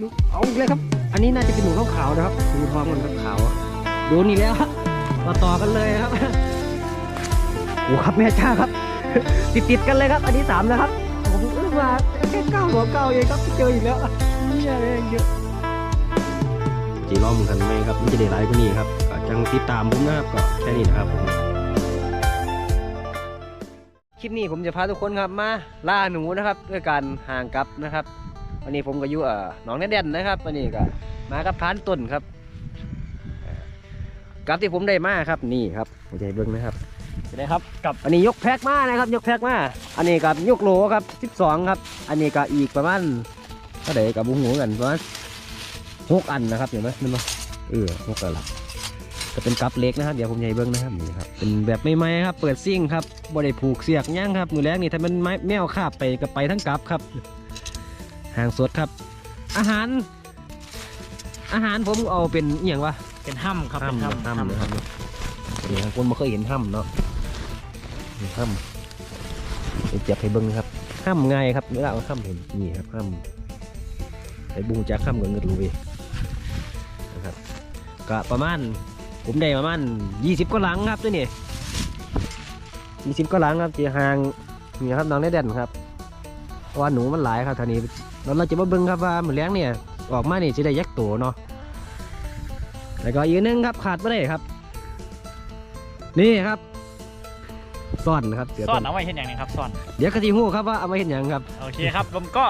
หนูเอาอีกเลยครับ อันนี้น่าจะเป็นหนูขาวๆนะครับหนูท้องมันขาวๆโดนอีกแล้วครับมาต่อกันเลยครับโอ้ครับแม่จ้าครับ ติดติดๆกันเลยครับ อันนี้สามแล้วครับผมเพิ่งมาแค่เก้าหัวเก้าเองครับเจออีกแล้วเนี่ยเลยเยอะจีล้อมกันไหมครับมันจะได้หลายกว่านี้ครับก็จังติดตามผมนะครับก็แค่นี้นะครับผมคลิปนี้ผมจะพาทุกคนครับมาล่าหนูนะครับด้วยการห่างกับนะครับ วันนี้ผมก็อยู่เอ่อหนองแนเด่นนะครับวันนี้ก็มากับพรานต้นครับเอ่อกับที่ผมได้มาครับนี่ครับผมจะให้เบิ้งนะครับได้ครับกับอันนี้ยกแพ็กมานะครับ ยกแพ็กมาอันนี้กับยกโหลครับ 12 ครับ อันนี้ก็อีกประมาณเท่าไหร่กับบุ้งหูกันประมาณหกอันนะครับเห็นไหมนั่นมั้เออหกอันละก็เป็นกับเล็กนะครับเดี๋ยวผมจะให้เบิ้งนะครับนี่ครับเป็นแบบไม่ไม้ครับ เปิดซิ่งครับบ่ได้ผูกเสียกย่างครับมือแรกนี่ถ้ามันไม้แมวคาบไปก็ไปทั้งกับครับ หางสดครับ อาหาร อาหารผมเอาเป็นอหย่างวะเป็นห้ำครับเป็นถ้ำห้ำถ้ำนะครับนี่ครับคนไม่เคยเห็นถ้ำเนาะนี่ถ้ำเดี๋ยวจับให้เบิ้งนะครับถ้ำไงายครับเวลาเอาถ้ำเห็นนี่ครับถ้ำไอ้บูจากถ้ำเงินเงินรูเวยนะครับก็ประมาณผมได้ประมาณยี่สิบกว่าหลังครับตัวนี้ยี่สิบกว่าหลังครับที่ห่างนี่ครับน้องได้เด่นครับเพราะว่าหนูมันหลายครับท่านี้ แล้วเราจะมาเบิ้งครับว่าเหมือนเลี้ยงเนี่ยออกมานี่จะได้ยักษ์ตัวเนาะแล้วก็อีกอันหนึงครับขาดไม่ได้ครับ นี่ครับซ่อนครับเสือซ่อต้นนเอาไว้เห็นอย่างหนึงครับซ่อนเดี๋ยวกะทิหูครับว่าเอามาเห็นอย่างครับโอเคครับผมก็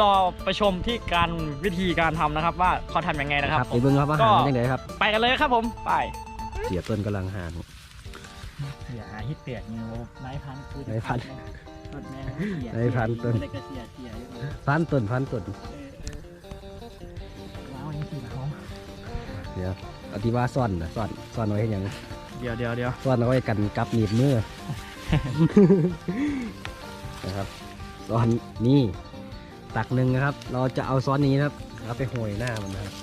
รอไปชมที่การวิธีการทำนะครับ ว่าเขาทำยังไงนะครับผไปมเบิ่งครับว่าก็หาเป็นยังไงครับ ไปกันเลยครับผมไปเสียต้นกำลังหาอย่าฮิตเปียกนี่นายพันคือนายพัน รถแม่นายพันต้นอะไรก็เสียเสียอยู่พันต้นพันต้นว้าวนี่คือเขาเดี๋ยวอธิบายซ่อนนะซ่อนซ่อนไว้เห็นอย่างเดี๋ยวเดี๋ยวเดี๋ยวซ่อนเอาไว้กันกับหนีบมือ นะครับซ่อนนี่ตักหนึ่งนะครับ เราจะเอาซ้อนนี้นะครับเอาไปโหยหน้ามันนะครับ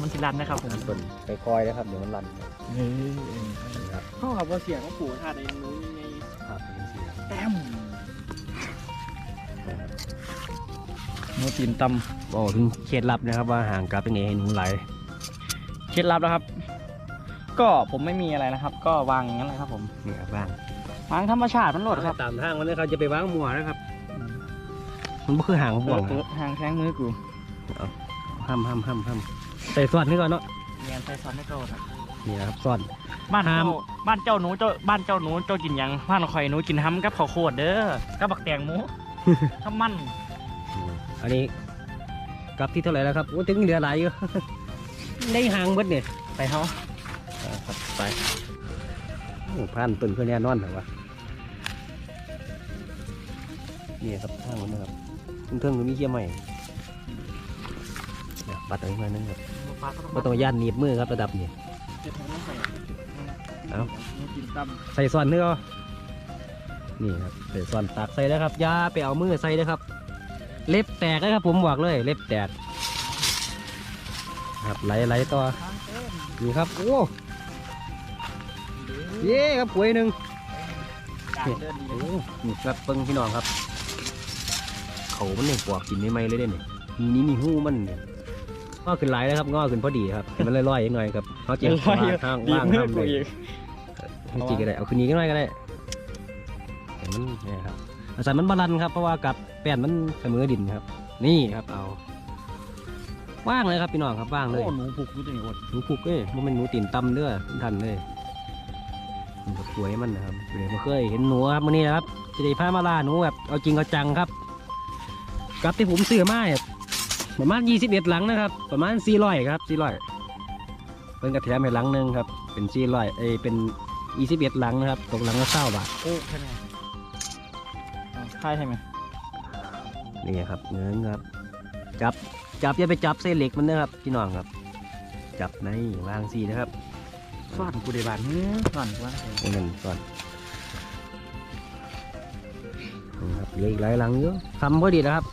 มันสิรันนะครับผมต้นไปคอยนะครับเดี๋ยวมันรัน เออนะครับเข้ากับว่าเสียงเขาปู่ทาในนู้นใน ครับเป็นเสียงแต้มโนตีนตบอกถึงเคล็ดลับนะครับ ว่าห่างกับเป็นไงให้หนูไหลำเคล็ดลับนะครับ ก็ผมไม่มีอะไรนะครับ ก็วางอย่างนั้นเลยครับ ผมนี่ครับบ้างวางธรรมชาติมันโหลดครับตามทางมันนะครับจะไปวางหัวนะครับ มันก็คือห่างของเอบ่วองเออทางแข้งมือกูห้ามห้ามห้ามห้ามใส่ซ่อนนี่ก่อนเนาะเรียนใส่ซอนให้โตครับ นี่นะครับซ่อน บ้านห้าเจ้าม บ้านเจ้าหนูเจ้าบ้านเจ้าหนูเจ้ากินหยังบ้านข่อยหนูกินห้ำกับข้าวโพดเด้อกับบักแตงหมูข้าวมันอันนี้กลับที่เท่าไหร่แล้วครับโอ้ถึงเหลือหลายอยู่ ได้ห่างเบิดเนี่ยไปเขาอ่าครับไปโอ้พันต้นเพื่อนแน่นอนเหรอวะนี่ครับทางมันนะครับเทิงๆก็มีเขี้ยใหม่เดี๋ยวปัดเอาอีกหน่อยนึงครับปลาก็ก็ต้องย่านหนีบมือครับระดับนี้เจ็ดโมงใส่เอ้าหนูกินตใส่ซ่อนเนื้อนี่ครับใส่ซ่อนตักใส่แล้วครับอย่าไปเอามือใส่นะครับ เล็บแตกนะครับผมบอกเลย เล็บแตก ครับไหลไหลต่อำทางเต้นนี่ครับโอ้เย้ครับหวยหนึ่งการเดินดีโอ้นี่ครับเปิ้งพี่น้องครับ เขามันเนี่ยปวกกินไม่ไหมเลยเด้เนี่ยนี่นี่นี่หูมันเนี่ย งอขึ้นหลายแล้วครับงอขึ้นพอดีครับให้มันลอยๆอีกหน่อยครับเขาเจ็บเดี๋ยวข้างดีว่างมือห้ามกูเลยอีกจริงๆก็ได้เอาขึ้นนี้ก็ได้ก็ได้แต่มันเนี่ยครับอาศัยมันบาลันครับเพราะว่ากับแป้นมันเสมอดินครับ นี่ครับเอาว่างเลยครับพี่น้องครับว่างเลย โอ้หนูผูกอยู่ตัวนี้อดหนูพุกเอ้ยมันเป็นหนูตีนตำเด้อทันเลยมันก็สวยมันนะครับเดี๋ยวมาเคยเห็นหนูครับวันนี้นะครับจะได้พามาล่าหนูแบบเอาจริงเอาจังครับกับที่ผมซื้อมาเนี่ย ประมาณ 21 หลังนะครับ ประมาณ 400 ครับ 400เป็นกระแถมให้หลังหนึงครับ เป็น 400 เอ้ยเป็น 21 หลังนะครับ ตกหลังละเศร้าบาทโอ้ใช่ไหมอ่าใช่ใช่ไหมนี่ครับเงินครับ จับ จับอย่าไปจับเส้นเหล็กมันนะครับพี่น้องครับ จับในวางสีนะครับซ่อนกูได้บานเฮ้ยซ่อนกูว่าโอ้นั่นก่อนนี่ครับเหลืออีกหลายหลังเยอะทำพอดีนะครับ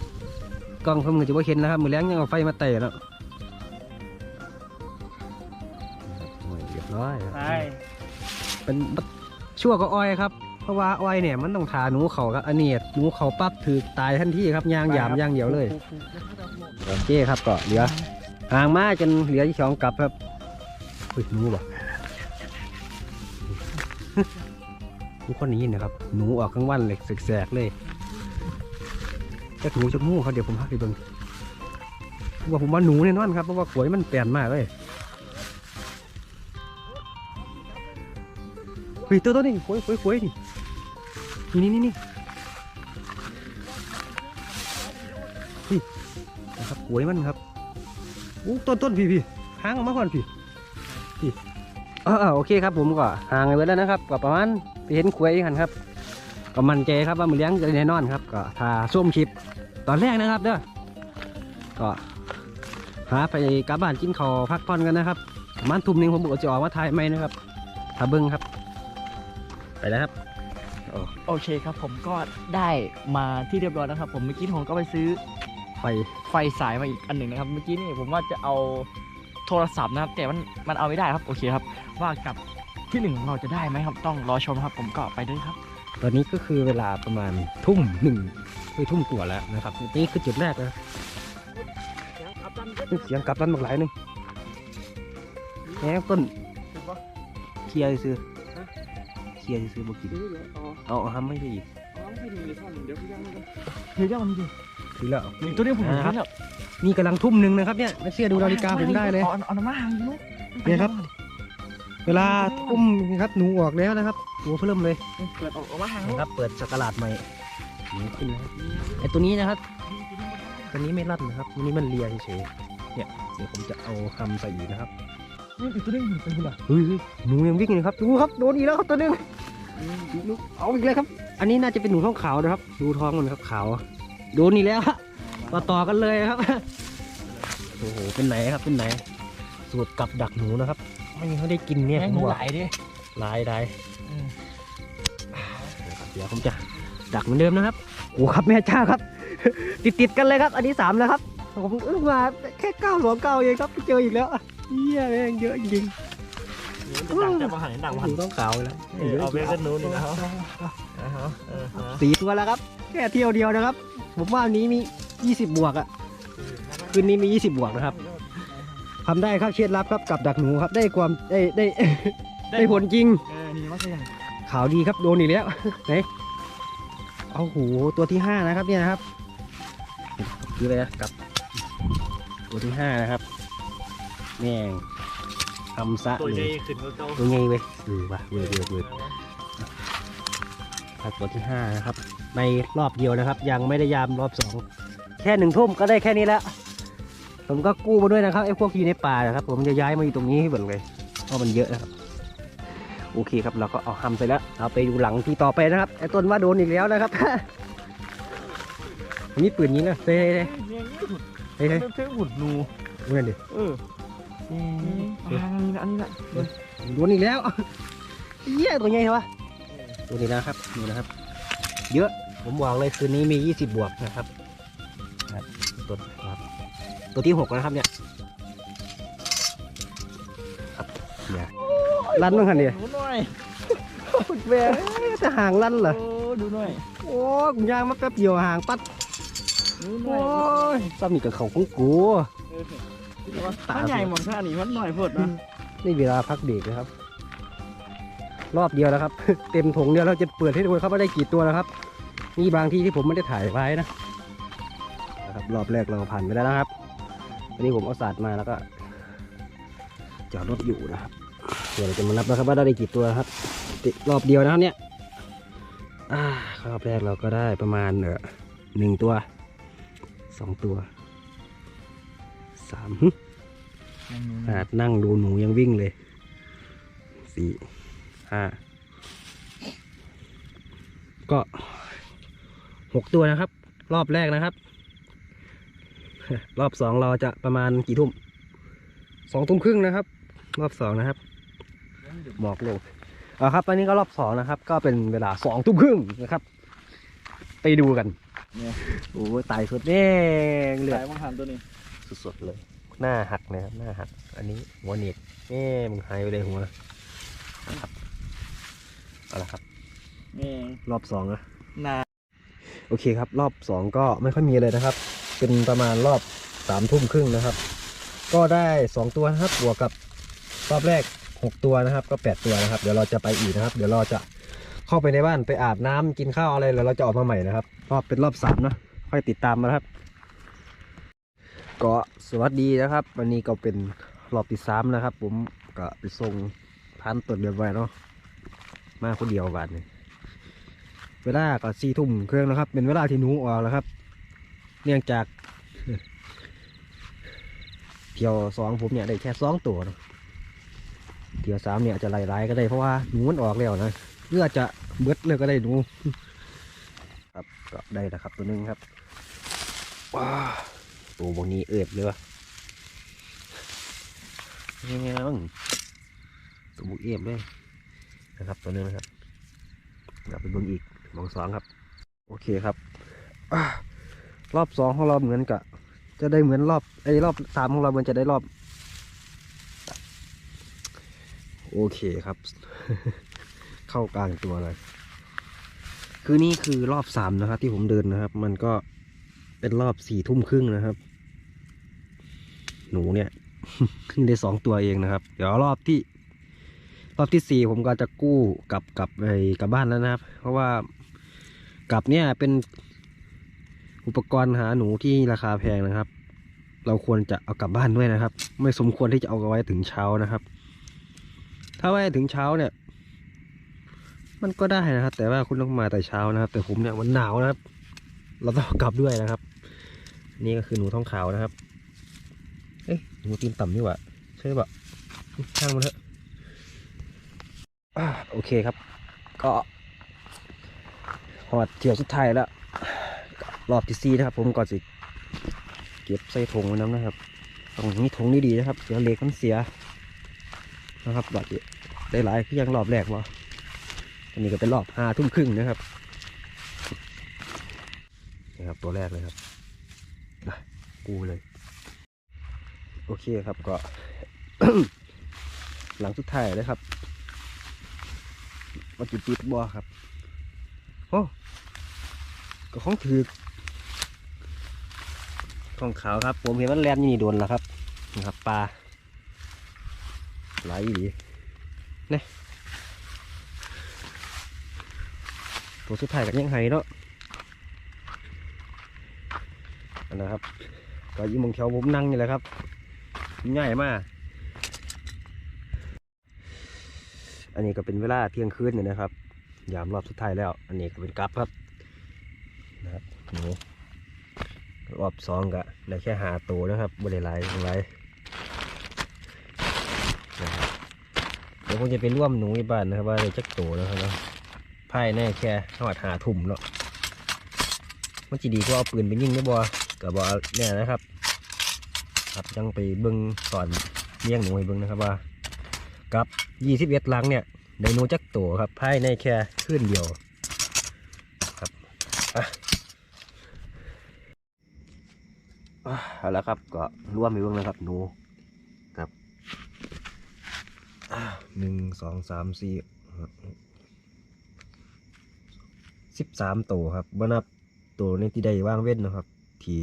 กล้องเพิ่มก็จะว่าเห็นนะครับมือแรงยังเอาไฟมาเตะแล้วนะครับโอ้ยเรียบร้อยครับใช่เป็นชั่วก็อ้อยครับ เพราะว่าอ้อยเนี่ยมันต้องทาหนูเขาครับอันนี้หนูเขาปั๊บถือตายทันทีครับยางหยามยางเดียวเลยโอเคครับก็เหลือห่างมาจนเหลือที่สองกลับครับเฮ้ยหนูบ่หนูคนนี้นะครับหนูออกกลางวันเลยแสกๆเลย แต่หนูจะงูเขาเดี๋ยวผมพักไปเบิ่งว่าผมว่าหนูแน่นอนครับเพราะว่าขวยมันแปลนมากเลยเฮ้ยตัวตัวนี้ขวยขวยขวยนี่นี่นี่นี่นี่นะครับขวยมันครับอู้ต้นต้นพี่พี่หางออกมาก่อนพี่พี่อ่าโอเคครับผมก็ห่างไปแล้วนะครับก็ประมาณไปเห็นขวยกันครับ ก็มั่นใจครับว่ามือเลี้ยงจะแน่นอนครับ ก็ทาส้มคลิปตอนแรกนะครับเด้อก็หาไปกลับบ้านกินข้าวพักผ่อนกันนะครับประมาณทุ่มหนึงผมก็จะออกมาถ่ายไหมนะครับถ้าเบิ้งครับ ไปแล้วครับโอเคครับผมก็ได้มาที่เรียบร้อยแล้วครับ ผมเมื่อกี้ผมก็ไปซื้อไฟไฟสายมาอีกอันหนึ่งนะครับ เมื่อกี้นี่ผมว่าจะเอาโทรศัพท์นะครับ แต่มันมันเอาไม่ได้ครับโอเคครับ ว่ากับที่หนึ่งของเราจะได้ไหมครับ ต้องรอชมครับ ผมก็ไปด้วยครับ ตอนนี้ก็คือเวลาประมาณทุ่มหนึ่งไปทุ่มตัวแล้วนะครับนี่คือจุดแรกนะเสียงกลับตันบักหลายหนึงแหมต้นเคลียร์ซื้อเคลียร์ซื้อบ่กินเอาเอาทำไม่ได้อีกเดี๋ยวเรื่องมันดีคือแล้วนี่ตัวนี้ผมเห็นแล้วนี่กำลังทุ่มหนึ่งนะครับเนี่ยไม่เชื่อดูนาฬิกาผมได้เลยเอาเอาน้ำมาหังลูกเนี่ยครับ เวลาทุ่มนะครับหนูออกแล้วนะครับ หัวเพิ่มเลยเปิดออกมาหังลูกนะครับ เปิดสกราดใหม่หนูขึ้นนะครับไอตัวนี้นะครับ ตัวนี้ไม่รัดนะครับตัวนี้มันเลียเฉยๆเนี่ยเดี๋ยวผมจะเอาคำใส่อีกนะครับนี่อีกตัวนึงเป็นคุณเหรอเฮ้ยหนูยังวิ่งอยู่ครับดูครับโดนอีกแล้วครับตัวหนึงเอาอีกแล้วครับ อันนี้น่าจะเป็นหนูท้องขาวนะครับ ดูท้องมันครับขาวโดนอีกแล้วฮะต่อต่อกันเลยครับโอ้โหเป็นไหนครับเป็นไหนสูตรกับดักหนูนะครับไม่มีเขาได้กินเนี่ยแม่ผงมหนูบอกไหลดิลายได้ เดี๋ยวผมจะดักเหมือนเดิมนะครับโอ้ครับแม่จ้าครับ ติดติดๆกันเลยครับ อันนี้สามแล้วครับ ผมเพิ่งมาแค่เก้าสองเก้าเองครับเจออีกแล้วเฮียแม่งเยอะจริงดังแต่มาหันดังๆมาหันต้องขาวแล้วเอาไปกันหนูนี่นะครับสี่ตัวแล้วครับ แค่เที่ยวเดียวนะครับ ผมว่าวันนี้มี 20 บวกอะคืนนี้มี 20 บวกนะครับทำได้ครับเคล็ดลับครับกับดักหนูครับได้ความได้ได้ได้ผลจริง เออนี่ว่าจะยังขาวดีครับโดนอีกแล้วไหนเอาหูตัวที่ห้านะครับเนี่ยนะครับคืออะไรนะกับตัวที่ห้านะครับแม่งทำซะตัวเลใหญ่ยขึ้นก็เก่าตัวไงเว้ยเออว่ะเว้ยเว้ยเว้ยครับตัวที่ห้านะครับ ในรอบเดียวนะครับ ยังไม่ได้ยามรอบสองแค่หนึ่งทุ่มก็ได้แค่นี้แล้วผมก็กู้มาด้วยนะครับไอ้พวกที่อยู่ในป่านะครับ ผมจะย้ายมาอยู่ตรงนี้ให้หมดเลยเพราะมันเยอะนะครับ โอเคครับเราก็เอาทำไปแล้วเอาไปดูหลังที่ต่อไปนะครับไอ้ต้นว่าโดนอีกแล้วนะครับ นี่ปืนนี้นะเฮ้ยเฮ้ยเฮ้ยเฮ้ยเท่หุ่นนูดูนั่นดิเอออันนี้นะอันนี้นะโดนอีกแล้วเหี้ยตัวใหญ่เหรอวะตัวนี้นะครับดูนะครับ เยอะผมบอกเลยคืนนี้มี 20 บวกนะครับตัวครับ ตัวที่หกนะครับเนี่ย ลั่นมั้งคันเนี่ยดูหน่อยแหม่จะห่างลั่นเหรอโอ้ดูหน่อยโอ้กูย่างมาแป๊บเดียวห่างปัดดูหน่โอ้อยยซ้ำนี่กับเขาของกูมันใหญ่หมดท่านี้มันหน่อยพดนะนี่เวลาพักเบรกนะครับ รอบเดียวแล้วครับ เต็มถุงเดียวเราจะเปิดให้ดูครับว่าได้กี่ตัวแล้วครับ มีบางที่ที่ผมไม่ได้ถ่ายไว้นะนะครับ รอบแรกเราผ่านไปแล้วนะครับวันนี้ผมเอาศาสตร์มาแล้วก็จอดรถอยู่นะครับ เดี๋ยวเราจะมานับนะครับว่าได้กี่ตัวครับติดรอบเดียวนะครับเนี่ยอ่ารอบแรกเราก็ได้ประมาณเออหนึ่งตัวสองตัวสามขนาดนั่งดูหนูยังวิ่งเลยสี่ห้าก็หกตัวนะครับ รอบแรกนะครับ รอบสองเราจะประมาณกี่ทุ่มสองทุ่มครึ่งนะครับ รอบสองนะครับ หมอกลงเอาครับอันนี้ก็รอบสองนะครับ ก็เป็นเวลาสองทุ่มครึ่งนะครับ ไปดูกันโอ้ยตายสุดแน่เหลือสายมังหันตัวนี้สดๆเลย หน้าหักนะครับหน้าหัก อันนี้หัวหนีบเอ๊ะมึงหายไปเลยหัวนะครับเอาละครับนี่รอบสองนะนาโอเคครับ รอบสองก็ไม่ค่อยมีเลยนะครับ เป็นประมาณรอบสามทุ่มครึ่งนะครับ ก็ได้สองตัวนะครับบวกกับรอบแรก หกตัวนะครับ ก็แปดตัวนะครับ เดี๋ยวเราจะไปอีกนะครับ เดี๋ยวเราจะเข้าไปในบ้านไปอาบน้ำกินข้าวอะไรแล้วเราจะออกมาใหม่นะครับรอบเป็นรอบสามนะค่อยติดตามมานะครับ ก็สวัสดีนะครับ วันนี้ก็เป็นรอบที่สามนะครับ ผมก็ไปส่งพันตัวเดียวไว้เนาะมาคนเดียวบาทนี่เวลาก็สี่ทุ่มเครื่องนะครับ เป็นเวลาที่หนูออกแล้วครับ เนื่องจากเที่ยวสองผมเนี่ยได้แค่สองตัวเนาะ เที่ยวสามเนี่ยจะไล่ๆก็ได้เพราะว่าหนูมันออกแล้วนะเพื่อจะเบิดเลยก็ได้หนูครับก็ได้แล้วครับตัวหนึงครับว้าตัวบางนี้เอิดเลยวะยังไงบ้งตัวบุกเอียบเลยนะครับตัวนึงนะครับกลับไปเบิ่งอีกมองสองครับ โอเคครับอรอบสองของเราเหมือนกับจะได้เหมือนรอบไอ้รอบสามของเราเหมือนจะได้รอบ โอเคครับ เข้ากลางตัวเลย คือนี่คือรอบสามนะครับ ที่ผมเดินนะครับ มันก็เป็นรอบสี่ทุ่มครึ่งนะครับ หนูเนี่ยเพิ่งได้สองตัวเองนะครับ เดี๋ยวรอบที่ รอบที่สี่ผมก็จะกู้กลับกลับไปกลับบ้านแล้วนะครับ เพราะว่ากลับเนี่ยเป็นอุปกรณ์หาหนูที่ราคาแพงนะครับ เราควรจะเอากลับบ้านด้วยนะครับ ไม่สมควรที่จะเอาไว้ถึงเช้านะครับ ถ้าไว้ถึงเช้าเนี่ย มันก็ได้นะครับ แต่ว่าคุณต้องมาแต่เช้านะครับ แต่ผมเนี่ยมันหนาวนะครับ เราต้องกลับด้วยนะครับ นี่ก็คือหนูท้องขาวนะครับ เอ๊ะหนูตีนต่ำนี่หว่าใช่ปะช่างมันเถอะโอเคครับ ก็หอดเที่ยวสุดท้ายแล้วรอบที่สี่นะครับ ผมก่อนสิเก็บใส่ถุงไว้น้ำนะครับตรงนี้ถุงนี้ดีนะครับเดี๋ยวเหล็กมันเสียนะครับบาดเจ็บ ได้หลายคือยังรอบแรกวะอันนี้ก็เป็นรอบห้าทุ่มครึ่งนะครับนี่ครับตัวแรกเลยครับกูเลย โอเคครับก็ หลังสุดท้ายเลยครับมากินติดบ่ครับโอ้ก็ของถือของขาวครับ ผมเห็นมันแลนอยู่นี่โดนแล้วครับนะครับปลาไหลดีเนี่ตัวสุดท้ายกันยังไงเนาะอันนะครับ ก็ยิ่มองแถวผมนั่งนี่แหละครับ ง่ายมาก อันนี้ก็เป็นเวลาเที่ยงคืนเนี่ยนะครับ ยามรอบสุดท้ายแล้ว อันนี้ก็เป็นกลับครับนะครับนี่รอบสองก็ได้แค่หาตัวนะครับบริไลายทั้งไรนะครับเดี๋ยวผมจะไปร่วมหนูที่บ้านนะครับว่าได้จักตัวนะครับเนาะไพ่แน่แค่หอดหาถุ่มเนาะมันจีดีก็เอาปืนไปยิงได้บ่กับ่แน่นะครับ ครับยังไปเบิ้งสอนเลี้ยงหนูให้เบิ้งนะครับว่า กับยี่สิบเอ็ดลังเนี่ยไดโนจักตัวครับภายในแค่คืนเดียวครับอะเอาละครับก็ร่วมไปเบิ่งนะครับหนู หนึ่งสองสามสี่สิบสามตัวครับบ่นับตัวในที่ใดว่างเว้นนะครับ ที่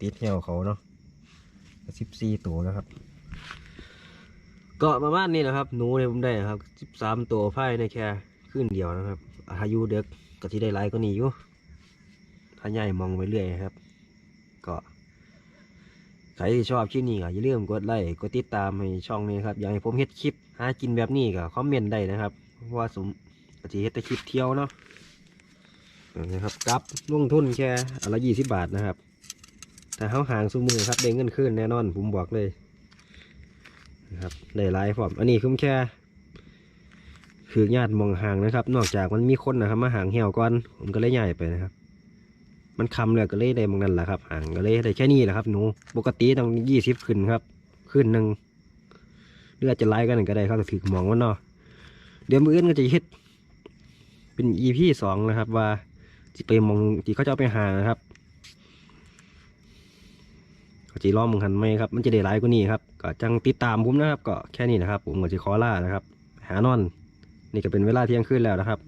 ติดเหี่ยวเขาเนาะสิบสี่ตัวนะครับ ก็ประมาณนี้นะครับ หนูเนี่ยผมได้นะครับสิบสามตัวภายในแค่คืนเดียวนะครับ อายุเด็กก็ที่ได้หลายก็หนีอยู่ถ้าใหญ่มองไปเรื่อยครับ ก็ ใครที่ชอบคลิปนี้ก็อย่าลืมกดไลค์กดติดตามให้ช่องนี้ครับอยากให้ผมเฮ็ดคลิปหากินแบบนี้ก็คอมเมนต์ได้นะครับเพราะว่าสมก็จะเฮ็ดแต่คลิปเที่ยวเนาะนะครับกับลงทุนแค่อนละยี่สิบบาทนะครับถ้าเขาห่างสมือครับได้เงินขึ้นแน่นอนผมบอกเลยนะครับได้หลายพร้อมอันนี้คือแค่คือญาติมองห่างนะครับ นอกจากมันมีคนนะครับมาห่างเหี่ยวก่อนผมก็เลยย้ายไปนะครับ มันคำเลยก็เลยได้มองนั่นแหละครับห่างก็เลยได้แค่นี้แหละครับหนูปกติต้องยี่สิบขึ้นครับ ขึ้นหนึ่งเลือดจะไล่กันก็ได้ครับถือมองว่าเนาะเดี๋ยวมืออื่นก็จะเฮ็ดเป็นอีพีสองนะครับ ว่าจะไปมองที่เขาจะเอาไปหานะครับก็จะล้อมมึงหันไหมครับ มันจะได้หลายกว่านี้ครับ ก็จังติดตามผมนะครับ ก็แค่นี้นะครับ ผมก็จะขอล่านะครับ หานอน นี่ก็เป็นเวลาเที่ยงคืนแล้วนะครับ